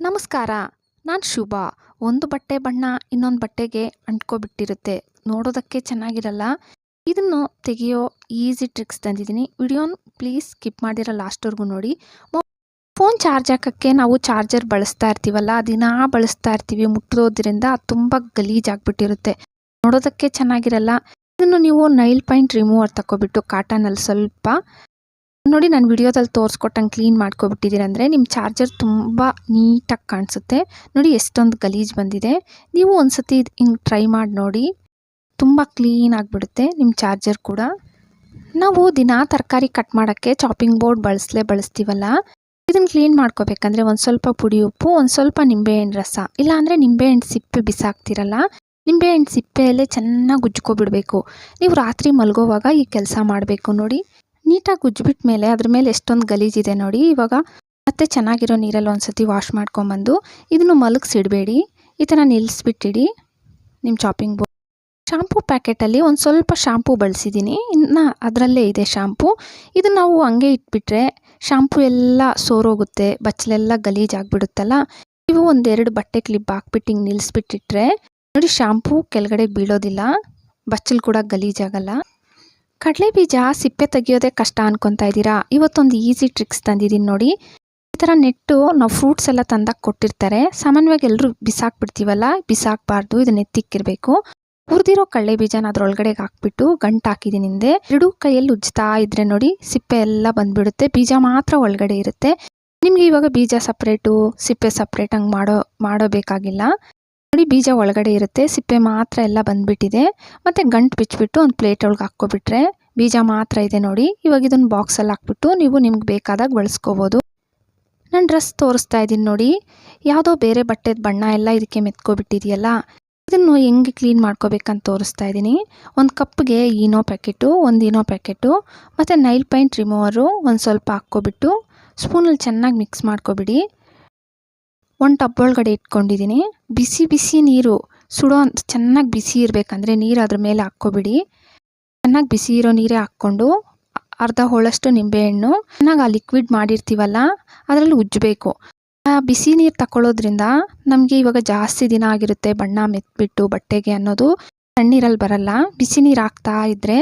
ನಮಸ್ಕಾರ. ನಾನು ಶುಭ. ಒಂದು ಬಟ್ಟೆ ಬಣ್ಣ ಇನ್ನೊಂದು ಬಟ್ಟೆಗೆ ಅಂಟ್ಕೊಬಿಟ್ಟಿರುತ್ತೆ. ನೋಡೋದಕ್ಕೆ ಚೆನ್ನಾಗಿರಲ್ಲ. ಇದನ್ನು ತೆಗೆಯೋ ಈಸಿ ಟ್ರಿಕ್ಸ್ ತಂದಿದ್ದೀನಿ. ವಿಡಿಯೋನ ಪ್ಲೀಸ್ ಸ್ಕಿಪ್ ಮಾಡಿರೋ ಲಾಸ್ಟ್ವರೆಗೂ ನೋಡಿ. ಫೋನ್ ಚಾರ್ಜ್ ಹಾಕೋಕ್ಕೆ ನಾವು ಚಾರ್ಜರ್ ಬಳಸ್ತಾ ಇರ್ತೀವಲ್ಲ ದಿನಾ ಬಳಸ್ತಾ ಇರ್ತೀವಿ. ಮುಟ್ಟೋದ್ರಿಂದ ತುಂಬ ಗಲೀಜಾಗ್ಬಿಟ್ಟಿರುತ್ತೆ. ನೋಡೋದಕ್ಕೆ ಚೆನ್ನಾಗಿರಲ್ಲ. ಇದನ್ನು ನೀವು ನೈಲ್ ಪಾಯಿಂಟ್ ರಿಮೂವರ್ ತಗೊಬಿಟ್ಟು ಕಾಟನಲ್ಲಿ ಸ್ವಲ್ಪ ನೋಡಿ, ನಾನು ವಿಡಿಯೋದಲ್ಲಿ ತೋರಿಸ್ಕೊಟ್ಟಂಗೆ ಕ್ಲೀನ್ ಮಾಡ್ಕೊಬಿಟ್ಟಿದ್ದೀರಂದರೆ ನಿಮ್ಮ ಚಾರ್ಜರ್ ತುಂಬ ನೀಟಾಗಿ ಕಾಣಿಸುತ್ತೆ. ನೋಡಿ, ಎಷ್ಟೊಂದು ಗಲೀಜು ಬಂದಿದೆ. ನೀವು ಒಂದು ಸತಿ ಹಿಂಗೆ ಟ್ರೈ ಮಾಡಿ ನೋಡಿ. ತುಂಬ ಕ್ಲೀನ್ ಆಗಿಬಿಡುತ್ತೆ ನಿಮ್ಮ ಚಾರ್ಜರ್ ಕೂಡ. ನಾವು ದಿನ ತರಕಾರಿ ಕಟ್ ಮಾಡೋಕ್ಕೆ ಚಾಪಿಂಗ್ ಬೋರ್ಡ್ ಬಳಸಲೇ ಬಳಸ್ತೀವಲ್ಲ? ಇದನ್ನು ಕ್ಲೀನ್ ಮಾಡ್ಕೋಬೇಕಂದ್ರೆ ಒಂದು ಸ್ವಲ್ಪ ಪುಡಿ ಉಪ್ಪು, ಒಂದು ಸ್ವಲ್ಪ ನಿಂಬೆಹಣ್ಣು ರಸ. ಇಲ್ಲಾಂದರೆ ನಿಂಬೆಹಣ್ಣು ಸಿಪ್ಪೆ ಬಿಸಾಕ್ತಿರಲ್ಲ? ನಿಂಬೆಹಣ್ಣು ಸಿಪ್ಪೆಯಲ್ಲೇ ಚೆನ್ನಾಗಿ ಉಜ್ಕೊಬಿಡಬೇಕು ನೀವು ರಾತ್ರಿ ಮಲಗೋವಾಗ ಈ ಕೆಲಸ ಮಾಡಬೇಕು ನೋಡಿ. ನೀಟಾಗಿ ಉಜ್ಬಿಟ್ಟ ಮೇಲೆ ಅದ್ರ ಮೇಲೆ ಎಷ್ಟೊಂದು ಗಲೀಜಿದೆ ನೋಡಿ. ಇವಾಗ ಮತ್ತೆ ಚೆನ್ನಾಗಿರೋ ನೀರಲ್ಲಿ ಒಂದು ಸತಿ ವಾಶ್ ಮಾಡ್ಕೊಂಬಂದು ಇದನ್ನು ಮಲಗಿಸಿಡಬೇಡಿ. ಈ ಥರ ನಿಲ್ಲಿಸ್ಬಿಟ್ಟಿಡಿ ನಿಮ್ಮ ಚಾಪಿಂಗ್ ಬೋರ್ಡ್ ಶಾಂಪೂ ಪ್ಯಾಕೆಟಲ್ಲಿ ಒಂದು ಸ್ವಲ್ಪ ಶಾಂಪೂ ಬಳಸಿದ್ದೀನಿ. ಇನ್ನು ಅದರಲ್ಲೇ ಇದೆ ಶಾಂಪೂ. ಇದು ನಾವು ಹಂಗೆ ಇಟ್ಬಿಟ್ರೆ ಶಾಂಪೂ ಎಲ್ಲ ಸೋರೋಗುತ್ತೆ, ಬಚ್ಚಲೆಲ್ಲ ಗಲೀಜಾಗ್ಬಿಡುತ್ತಲ್ಲ ನೀವು ಒಂದೆರಡು ಬಟ್ಟೆ ಕ್ಲಿಪ್ ಹಾಕ್ಬಿಟ್ಟು ಹಿಂಗೆ ನಿಲ್ಲಿಸ್ಬಿಟ್ಟಿಟ್ರೆ ನೋಡಿ, ಶಾಂಪೂ ಕೆಳಗಡೆ ಬೀಳೋದಿಲ್ಲ, ಬಚ್ಚಲು ಕೂಡ ಗಲೀಜಾಗಲ್ಲ ಕಡಲೆ ಬೀಜ ಸಿಪ್ಪೆ ತೆಗಿಯೋದೇ ಕಷ್ಟ ಅನ್ಕೊತಾ ಇದ್ದೀರಾ? ಇವತ್ತೊಂದು ಈಸಿ ಟ್ರಿಕ್ಸ್ ತಂದಿದ್ದೀನಿ ನೋಡಿ. ಈ ಥರ ನೆಟ್ಟು ನಾವು ಫ್ರೂಟ್ಸ್ ಎಲ್ಲ ತಂದಾಗ ಕೊಟ್ಟಿರ್ತಾರೆ. ಸಾಮಾನ್ಯವಾಗಿ ಎಲ್ಲರೂ ಬಿಸಾಕ್ಬಿಡ್ತೀವಲ್ಲ? ಬಿಸಾಕಬಾರ್ದು, ಇದನ್ನ ಎತ್ತಿಕ್ಕಿರಬೇಕು. ಹುರಿದಿರೋ ಕಡಲೆ ಬೀಜನ ಅದ್ರೊಳಗಡೆಗೆ ಹಾಕ್ಬಿಟ್ಟು ಗಂಟು ಹಾಕಿದ್ದೀನಿ ಹಿಂದೆ. ಎರಡೂ ಕೈಯಲ್ಲಿ ಉಜ್ತಾ ಇದ್ರೆ ನೋಡಿ ಸಿಪ್ಪೆ ಎಲ್ಲ ಬಂದ್ಬಿಡುತ್ತೆ. ಬೀಜ ಮಾತ್ರ ಒಳಗಡೆ ಇರುತ್ತೆ. ನಿಮಗೆ ಇವಾಗ ಬೀಜ ಸಪ್ರೇಟು ಸಿಪ್ಪೆ ಸಪ್ರೇಟ್ ಹಂಗೆ ಮಾಡೋ ಮಾಡೋಬೇಕಾಗಿಲ್ಲ ನೋಡಿ ಬೀಜ ಒಳಗಡೆ ಇರುತ್ತೆ, ಸಿಪ್ಪೆ ಮಾತ್ರ ಎಲ್ಲ ಬಂದ್ಬಿಟ್ಟಿದೆ. ಮತ್ತು ಗಂಟು ಬಿಚ್ಚಿಬಿಟ್ಟು ಒಂದು ಪ್ಲೇಟ್ ಒಳಗೆ ಹಾಕ್ಕೊಬಿಟ್ರೆ ಬೀಜ ಮಾತ್ರ ಇದೆ ನೋಡಿ. ಇವಾಗ ಇದನ್ನು ಬಾಕ್ಸಲ್ಲಿ ಹಾಕ್ಬಿಟ್ಟು ನೀವು ನಿಮ್ಗೆ ಬೇಕಾದಾಗ ಬಳಸ್ಕೋಬೋದು. ನಾನು ಡ್ರೆಸ್ ತೋರಿಸ್ತಾ ಇದ್ದೀನಿ ನೋಡಿ. ಯಾವುದೋ ಬೇರೆ ಬಟ್ಟೆದ ಬಣ್ಣ ಎಲ್ಲ ಇದಕ್ಕೆ ಮೆತ್ಕೊಬಿಟ್ಟಿದೆಯಲ್ಲ, ಇದನ್ನು ಹೆಂಗೆ ಕ್ಲೀನ್ ಮಾಡ್ಕೋಬೇಕಂತ ತೋರಿಸ್ತಾ ಇದ್ದೀನಿ. ಒಂದು ಕಪ್ಗೆ ಈನೋ ಪ್ಯಾಕೆಟು, ಒಂದು ಈನೋ ಪ್ಯಾಕೆಟು, ಮತ್ತು ನೈಲ್ ಪೈಂಟ್ ರಿಮೂವರು ಒಂದು ಸ್ವಲ್ಪ ಹಾಕ್ಕೊಬಿಟ್ಟು ಸ್ಪೂನಲ್ಲಿ ಚೆನ್ನಾಗಿ ಮಿಕ್ಸ್ ಮಾಡ್ಕೊಬಿಡಿ. ಒಂದು ಟಬ್ ಒಳಗಡೆ ಇಟ್ಕೊಂಡಿದ್ದೀನಿ ಬಿಸಿ ಬಿಸಿ ನೀರು ಸುಡೋ ಚೆನ್ನಾಗಿ ಬಿಸಿ ಇರಬೇಕಂದ್ರೆ ನೀರು ಅದ್ರ ಮೇಲೆ ಹಾಕ್ಕೊಬಿಡಿ. ಚೆನ್ನಾಗಿ ಬಿಸಿ ಇರೋ ನೀರೇ ಹಾಕ್ಕೊಂಡು ಅರ್ಧ ಹೋಳಷ್ಟು ನಿಂಬೆಹಣ್ಣು ಚೆನ್ನಾಗಿ ಆ ಲಿಕ್ವಿಡ್ ಮಾಡಿರ್ತೀವಲ್ಲ, ಅದರಲ್ಲಿ ಉಜ್ಜಬೇಕು. ಬಿಸಿ ನೀರು ತಗೊಳ್ಳೋದ್ರಿಂದ ನಮಗೆ ಇವಾಗ ಜಾಸ್ತಿ ದಿನ ಆಗಿರುತ್ತೆ ಬಣ್ಣ ಮೆತ್ಬಿಟ್ಟು ಬಟ್ಟೆಗೆ ಅನ್ನೋದು. ತಣ್ಣೀರಲ್ಲಿ ಬರಲ್ಲ, ಬಿಸಿ ನೀರು ಹಾಕ್ತಾ ಇದ್ದರೆ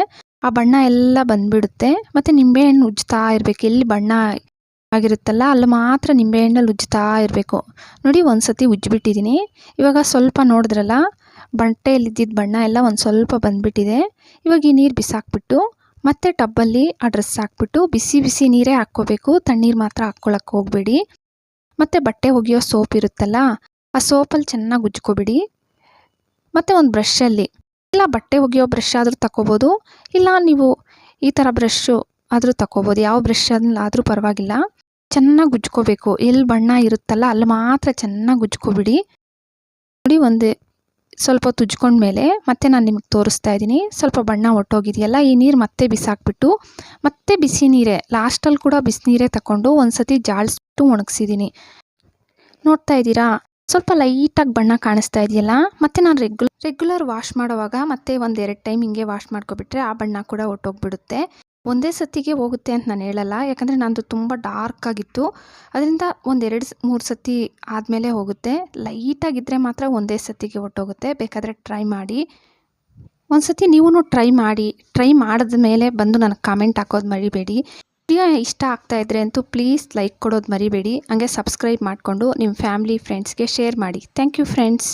ಆ ಬಣ್ಣ ಎಲ್ಲ ಬಂದ್ಬಿಡುತ್ತೆ. ಮತ್ತು ನಿಂಬೆಹಣ್ಣು ಉಜ್ತಾ ಇರಬೇಕು, ಎಲ್ಲಿ ಬಣ್ಣ ಆಗಿರುತ್ತಲ್ಲ, ಅಲ್ಲಿ ಮಾತ್ರ ನಿಂಬೆಹಣ್ಣಲ್ಲಿ ಉಜ್ಜುತ್ತಾ ಇರಬೇಕು. ನೋಡಿ ಒಂದು ಸತಿ ಉಜ್ಜಿಬಿಟ್ಟಿದ್ದೀನಿ ಇವಾಗ ಸ್ವಲ್ಪ ನೋಡಿದ್ರಲ್ಲ, ಬಂಟೆಯಲ್ಲಿದ್ದಿದ್ದ ಬಣ್ಣ ಎಲ್ಲ ಒಂದು ಸ್ವಲ್ಪ ಬಂದುಬಿಟ್ಟಿದೆ. ಇವಾಗ ಈ ನೀರು ಬಿಸಾಕ್ಬಿಟ್ಟು, ಮತ್ತೆ ಟಬ್ಬಲ್ಲಿ ಆ ಡ್ರೆಸ್ ಹಾಕ್ಬಿಟ್ಟು ಬಿಸಿ ಬಿಸಿ ನೀರೇ ಹಾಕ್ಕೋಬೇಕು. ತಣ್ಣೀರು ಮಾತ್ರ ಹಾಕ್ಕೊಳಕ್ಕೆ ಹೋಗಬೇಡಿ. ಮತ್ತು ಬಟ್ಟೆ ಒಗೆಯೋ ಸೋಪ್ ಇರುತ್ತಲ್ಲ, ಆ ಸೋಪಲ್ಲಿ ಚೆನ್ನಾಗಿ ಉಜ್ಕೋಬೇಡಿ. ಮತ್ತು ಒಂದು ಬ್ರಷಲ್ಲಿ. ಇಲ್ಲ, ಬಟ್ಟೆ ಒಗೆಯೋ ಬ್ರಷ್ ಆದರೂ ತಗೋಬೋದು ಇಲ್ಲ, ನೀವು ಈ ಥರ ಬ್ರಷ್ಷು ಆದರೂ ತಗೋಬೋದು ಯಾವ ಬ್ರಷ್ ಆದರೂ ಪರವಾಗಿಲ್ಲ. ಚೆನ್ನಾಗಿ ಗುಜ್ಕೋಬೇಕು. ಎಲ್ಲಿ ಬಣ್ಣ ಇರುತ್ತಲ್ಲ, ಅಲ್ಲಿ ಮಾತ್ರ ಚೆನ್ನಾಗಿ ಗುಜ್ಕೊಬಿಡಿ. ನೋಡಿ ಒಂದು ಸ್ವಲ್ಪ ತುಜ್ಕೊಂಡ ಮೇಲೆ ಮತ್ತೆ ನಾನು ನಿಮಗೆ ತೋರಿಸ್ತಾ ಇದ್ದೀನಿ. ಸ್ವಲ್ಪ ಬಣ್ಣ ಒಟ್ಟೋಗಿದೆಯಲ್ಲ, ಈ ನೀರು ಮತ್ತೆ ಬಿಸಾಕ್ಬಿಟ್ಟು, ಮತ್ತೆ ಬಿಸಿ ನೀರೇ ಲಾಸ್ಟಲ್ಲಿ ಕೂಡ ಬಿಸಿನೀರೇ ತಗೊಂಡು ಒಂದು ಸತಿ ಜಾಳಿಸ್ಬಿಟ್ಟು ಒಣಗಿಸಿದ್ದೀನಿ. ನೋಡ್ತಾ ಇದ್ದೀರಾ? ಸ್ವಲ್ಪ ಲೈಟಾಗಿ ಬಣ್ಣ ಕಾಣಿಸ್ತಾ ಇದೆಯಲ್ಲ, ಮತ್ತು ನಾನು ರೆಗ್ಯುಲರ್ ರೆಗ್ಯುಲರ್ ವಾಶ್ ಮಾಡುವಾಗ ಮತ್ತೆ ಒಂದೆರಡು ಟೈಮ್ ಹಿಂಗೆ ವಾಶ್ ಮಾಡ್ಕೊಬಿಟ್ರೆ ಆ ಬಣ್ಣ ಕೂಡ ಒಟ್ಟೋಗ್ಬಿಡುತ್ತೆ. ಒಂದೇ ಸತಿಗೆ ಹೋಗುತ್ತೆ ಅಂತ ನಾನು ಹೇಳಲ್ಲ. ಯಾಕಂದರೆ ನಂದು ತುಂಬ ಡಾರ್ಕ್ ಆಗಿತ್ತು. ಅದರಿಂದ ಒಂದೆರಡು ಮೂರು ಸತಿ ಆದಮೇಲೆ ಹೋಗುತ್ತೆ. ಲೈಟಾಗಿದ್ದರೆ ಮಾತ್ರ ಒಂದೇ ಸತಿಗೆ ಹೊಟ್ಟೋಗುತ್ತೆ ಬೇಕಾದರೆ ಟ್ರೈ ಮಾಡಿ. ಒಂದು ಸತಿ ನೀವೂ ಟ್ರೈ ಮಾಡಿ. ಟ್ರೈ ಮಾಡಿದ ಮೇಲೆ ಬಂದು ನನಗೆ ಕಾಮೆಂಟ್ ಹಾಕೋದು ಮರಿಬೇಡಿ. ವಿಡಿಯೋ ಇಷ್ಟ ಆಗ್ತಾ ಇದ್ರೆ ಅಂತೂ ಪ್ಲೀಸ್ ಲೈಕ್ ಕೊಡೋದು ಮರಿಬೇಡಿ. ಹಾಗೆ ಸಬ್ಸ್ಕ್ರೈಬ್ ಮಾಡಿಕೊಂಡು ನಿಮ್ಮ ಫ್ಯಾಮಿಲಿ ಫ್ರೆಂಡ್ಸ್ಗೆ ಶೇರ್ ಮಾಡಿ. Thank you friends